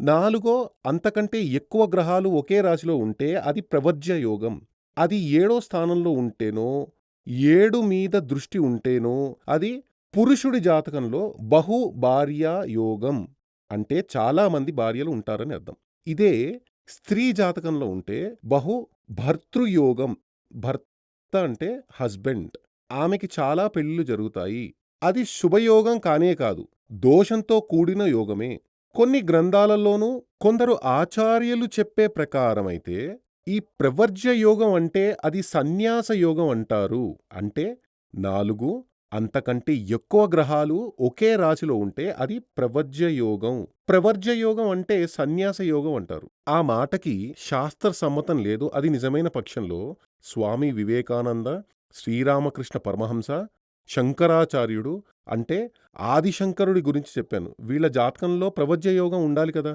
నాలుగో అంతకంటే ఎక్కువ గ్రహాలు ఒకే రాశిలో ఉంటే అది ప్రవర్జ్య యోగం. అది ఏడో స్థానంలో ఉంటేనో, ఏడు మీద దృష్టి ఉంటేనో అది పురుషుడి జాతకంలో బహు భార్య యోగం. అంటే చాలా మంది భార్యలు ఉంటారని అర్థం. ఇదే స్త్రీ జాతకంలో ఉంటే బహు భర్తృయోగం. భర్త అంటే హస్బెండ్. ఆమెకి చాలా పెళ్ళిళ్ళు జరుగుతాయి. అది శుభయోగం కానే కాదు. దోషంతో కూడిన యోగమే. కొన్ని గ్రంథాలలోనూ కొందరు ఆచార్యులు చెప్పే ప్రకారమైతే ఈ ప్రవర్జ్య యోగం అంటే అది సన్యాస యోగం అంటారు. అంటే నాలుగు అంతకంటే ఎక్కువ గ్రహాలు ఒకే రాశిలో ఉంటే అది ప్రవర్జ్య యోగం. ప్రవర్జ్య యోగం అంటే సన్యాస యోగం అంటారు. ఆ మాటకి శాస్త్ర సమ్మతం లేదు. అది నిజమైన పక్షంలో స్వామి వివేకానంద, శ్రీరామకృష్ణ పరమహంస, శంకరాచార్యుడు అంటే ఆదిశంకరుడి గురించి చెప్పాను. వీళ్ళ జాతకంలో ప్రవజ్యయోగం ఉండాలి కదా!